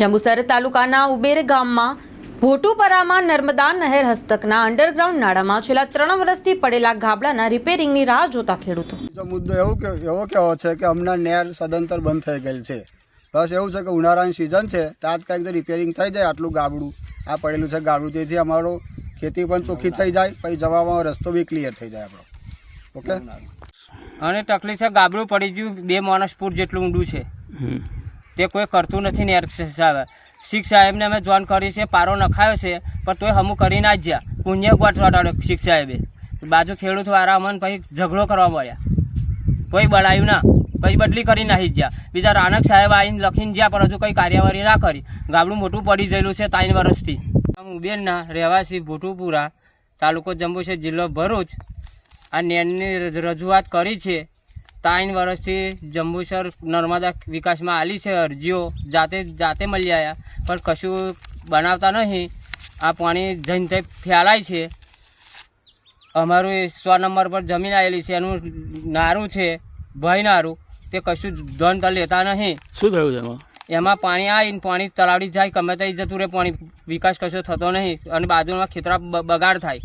જંબુસર તાલુકાના ઉબેર ગામમાં ભોટુપરામાં નર્મદા નહેર હસ્તકના અંડરગ્રાઉન્ડ નાળામાં છેલ્લા ત્રણ વર્ષથી પડેલા ગાબડાના રિપેરિંગની રાહ જોતા ખેડૂતો. મુદ્દો એવું કે એવો કેવો છે કે હમણાં નહેર સદંતર બંધ થઈ ગયેલ છે. બસ એવું છે કે ઉનાળાની સિઝન છે તાત્કાલિક રિપેરિંગ થઈ જાય આટલું ગાબડું. આ પડેલું છે ગાબડું તેથી અમારો ખેતી પણ ચોખ્ખી થઈ જાય પછી જવામાં રસ્તો બી ક્લિયર થઈ જાય આપણો. ઓકે અને તકલીફ છે ગાબડું પડી ગયું બે માણસ ફૂટ જેટલું ઊંડું છે. તે કોઈ કરતું નથી ને સાહેબ શીખ સાહેબને અમે જોઈન કરી છે, પારો નખાયો છે, પણ તોય હમું કરી ના જ્યા. પુણ્ય ગોઠ શીખ સાહેબે. બાજુ ખેડૂત વાળા અમને પછી ઝઘડો કરવા મળ્યા. કોઈ બળાયું ના. પછી બદલી કરી નાખી જ્યાં. બીજા રાણક સાહેબ આવીને લખીને જ્યાં, પણ હજુ કંઈ કાર્યવાહી ના કરી. ગામડું મોટું પડી ગયેલું છે ત્રણ વર્ષથી આમ ઉબેરના રહેવાસી ભૂટુપુરા તાલુકો જંબુસર જિલ્લો ભરૂચ આ રજ- રજૂઆત કરી છે. ત્રણ વર્ષથી જંબુસર નર્મદા વિકાસમાં આલી છે અરજીઓ. જાતે જાતે મળી આવ્યા પણ કશું બનાવતા નહીં. આ પાણી જઈને તે ફેલાય છે. અમારું એ સો નંબર પર જમીન આવેલી છે. એનું નારું છે. ભય નારું. તે કશું ધન તો લેતા નહીં. શું થયું છે એમાં? એમાં પાણી આવીને પાણી તલાવડી જાય. ગમે ત્યાં જતું રહે પાણી. વિકાસ કશો થતો નહીં. અને બાજુમાં ખેતરા બગાડ થાય.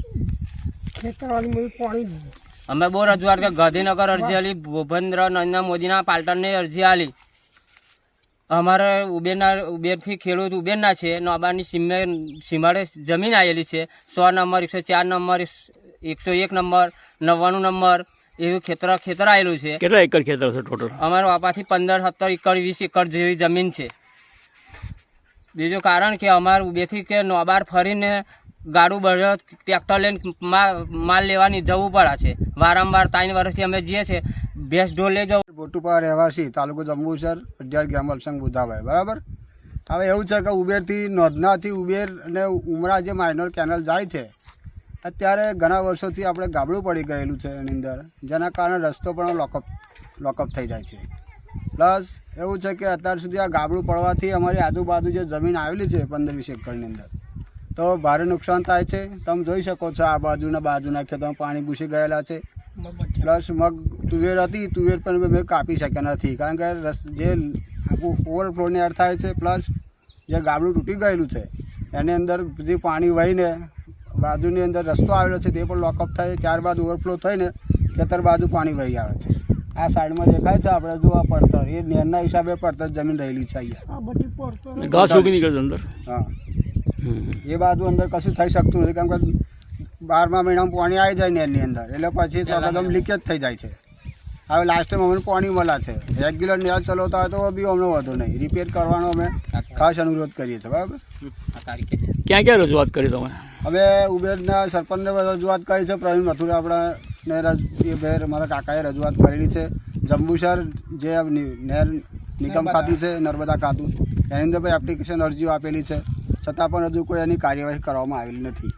અમે બહુ રજૂઆત કે ગાંધીનગર અરજી આલી ભૂપેન્દ્ર નરેન્દ્ર મોદીના પાલટનની અરજી આલી. અમારે ઉબેરના ઉબેરથી ખેડૂત ઉબેરના છે નોબાની સીમે સીમાડે જમીન આવેલી છે. સો નંબર એકસો ચાર નંબર એકસો એક નંબર નવ્વાણું નંબર એવું ખેતર ખેતર આવેલું છે. કેટલા એકર ખેતર છે ટોટલ અમારા બાપાથી પંદર સત્તર એકર વીસ એકર જેવી જમીન છે. બીજું કારણ કે અમારે ઉબેથી કે નોબાર ફરીને ગાડું બળદ ટ્રેક્ટર લઈને માલ લેવાની જવું પડે છે. વારંવાર ત્રણ વર્ષથી અમે જઈએ છીએ. ભેંસ ઢોલે જવું. ભોટુપા રહેવાસી, તાલુકો જંબુસર અઢિયાર ગેમલ સંઘ બુધાભાઈ, બરાબર? હવે એવું છે કે ઉબેરથી, નોંધનાથી ઉબેર અને ઉમરા જે માઇનોર કેનલ જાય છે, અત્યારે ઘણા વર્ષોથી આપણે ગાબડું પડી ગયેલું છે એની અંદર, જેના કારણે રસ્તો પણ લોકઅપ લોકઅપ થઈ જાય છે. પ્લસ એવું છે કે અત્યાર સુધી આ ગાબડું પડવાથી અમારી આજુબાજુ જે જમીન આવેલી છે પંદર વીસ એકરની અંદર તો ભારે નુકસાન થાય છે. તમે જોઈ શકો છો આ બાજુના બાજુના ખેતરમાં પાણી ઘૂસી ગયેલા છે. પ્લસ મગ તુવેર હતી તુવેર પણ મેં કાપી શક્યા નથી. કારણ કે રસ જે ઓવરફ્લોની એર થાય છે પ્લસ જે ગાબડું તૂટી ગયેલું છે એની અંદર જે પાણી વહીને બાજુની અંદર રસ્તો આવેલો છે તે પણ લોકઅપ થાય. ત્યારબાદ ઓવરફ્લો થઈને ખેતર બાજુ પાણી વહી આવે છે. આ સાઈડમાં દેખાય છે આપણે જો આ પડતર એ નેરના હિસાબે પડતર જમીન રહેલી છે અહીંયા. ઘાસ ઉગી નીકળે અંદર. હા. એ બાજુ અંદર કશું થઈ શકતું નથી. કેમ કે બારમા મહિનામાં પાણી આવી જાય નેરની અંદર. એટલે પછી એકદમ લીકેજ થઈ જાય છે. હવે લાસ્ટ ટાઈમ અમને પાણી મળે છે. રેગ્યુલર નેલ ચલાવતા હોય તો બી અમને વધુ નહીં. રિપેર કરવાનો અમે ખાસ અનુરોધ કરીએ છીએ. બરાબર? ક્યાં ક્યાં રજૂઆત કરી તમે? હવે ઉબેરના સરપંચને રજૂઆત કરી છે. પ્રવીણ મથુરા આપણા ને રજ- એ ભાઈ મારા કાકાએ રજૂઆત કરેલી છે. જંબુસર જે નહેર નિગમ ખાતું છે નર્મદા ખાતું એની અંદર પણ એપ્લિકેશન અરજીઓ આપેલી છે. છતાં પણ હજુ કોઈ એની કાર્યવાહી કરવામાં આવેલી નથી.